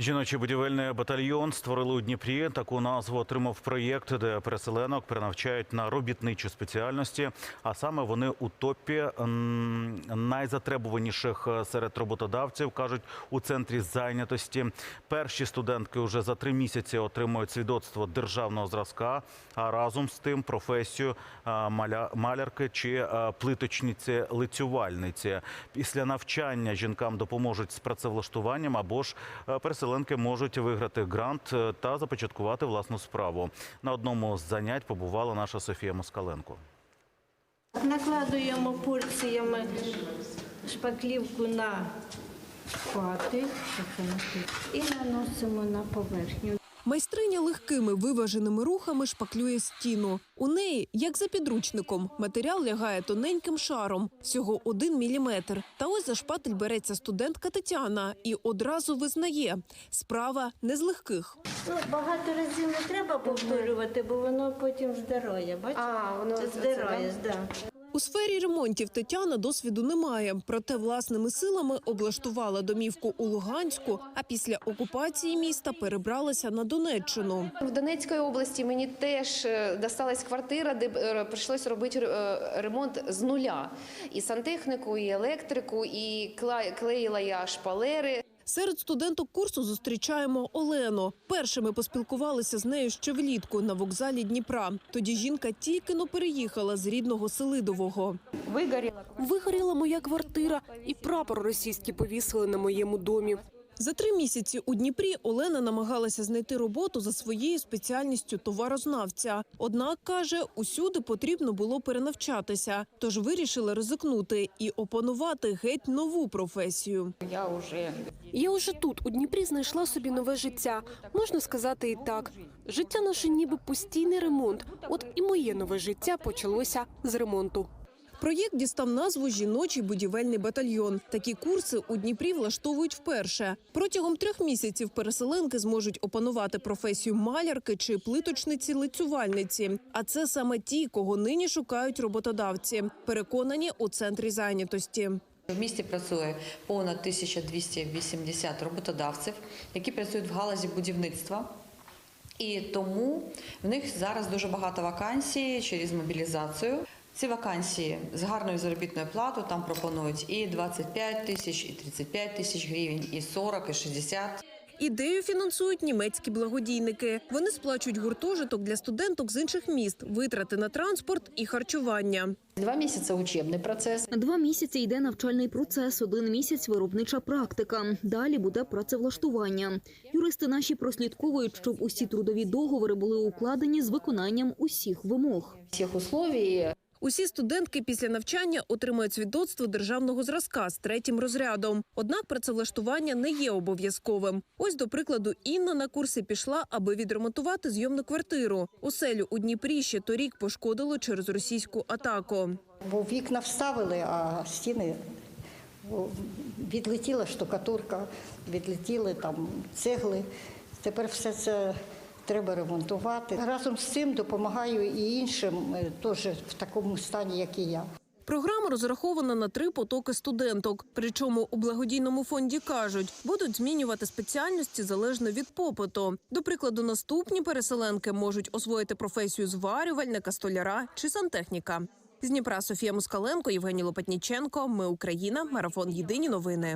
Жіночий будівельний батальйон створили у Дніпрі. Таку назву отримав проєкт, де переселенок перенавчають на робітничі спеціальності. А саме вони у топі найзатребуваніших е, серед роботодавців кажуть у центрі зайнятості. Перші студентки вже за три місяці отримують свідоцтво державного зразка. А разом з тим професію е, малярки чи е, плиточниці лицювальниці. Після навчання жінкам допоможуть з працевлаштуванням або ж е, переселенки можуть виграти грант е, та започаткувати власну справу. На одному з занять побувала наша Софія Москаленко. Накладуємо порціями шпаклівку на пати і наносимо на поверхню. Майстриня легкими виваженими рухами шпаклює стіну. У неї, як за підручником, матеріал лягає тоненьким шаром, всього один міліметр. Та ось за шпатель береться студентка Тетяна і одразу визнає – справа не з легких. Ну, багато разів не треба повторювати, бо воно потім здоров'я. Бачите? А, воно здоров'я, да? У сфері ремонтів Тетяна досвіду немає, проте власними силами облаштувала домівку у Луганську, а після окупації міста перебралася на Донеччину. В Донецькій області мені теж е, досталась квартира, де е, прийшлось робити е, ремонт з нуля. І сантехніку, і електрику, і клеїла я шпалери. Серед студенток курсу зустрічаємо Олену. Першими поспілкувалися з нею ще влітку на вокзалі Дніпра. Тоді жінка тільки но переїхала з рідного Селидового. Вигоріла моя квартира, і прапор російський повісили на моєму домі. За три місяці у Дніпрі Олена намагалася знайти роботу за своєю спеціальністю товарознавця. Однак каже, усюди потрібно було перенавчатися, тож вирішила ризикнути і опанувати геть нову професію. Я уже тут, у Дніпрі, знайшла собі нове життя. Можна сказати і так. Життя наше ніби постійний ремонт. От і моє нове життя почалося з ремонту. Проєкт дістав назву Жіночий будівельний батальйон. Такі курси у Дніпрі влаштовують вперше. Протягом трьох місяців переселенки зможуть опанувати професію малярки чи плиточниці лицювальниці. А це саме ті, кого нині шукають роботодавці. Переконані у центрі зайнятості. В місті працює понад 1280 роботодавців, які працюють в галузі будівництва. І тому в них зараз дуже багато вакансій через мобілізацію. Ці вакансії з гарною заробітною платою там пропонують і 25 тисяч, і 35 тисяч гривень, і 40, і 60. Ідею фінансують німецькі благодійники. Вони сплачують гуртожиток для студенток з інших міст, витрати на транспорт і харчування. Два місяці учебний процес. Два місяці йде навчальний процес, один місяць виробнича практика. Далі буде працевлаштування. Юристи наші прослідковують, щоб усі трудові договори були укладені з виконанням усіх вимог. Всіх условій Усі студентки після навчання отримують свідоцтво державного зразка з третім розрядом. Однак працевлаштування не є обов'язковим. Ось, до прикладу, Інна на курси пішла, аби відремонтувати зйомну квартиру. Оселю у Дніпрі ще торік пошкодило через російську атаку. Бо вікна вставили, а стіни відлетіла штукатурка, відлетіли там цегли. Тепер все це треба ремонтувати. Разом з цим допомагаю і іншим е, теж в такому стані, як і я. Програма розрахована на три потоки студенток. Причому у благодійному фонді кажуть, будуть змінювати спеціальності залежно від попиту. До прикладу, наступні переселенки можуть освоїти професію зварювальника, столяра чи сантехніка. З Дніпра Софія Москаленко, Євгеній Лопатніченко. Ми Україна. Марафон Єдині новини.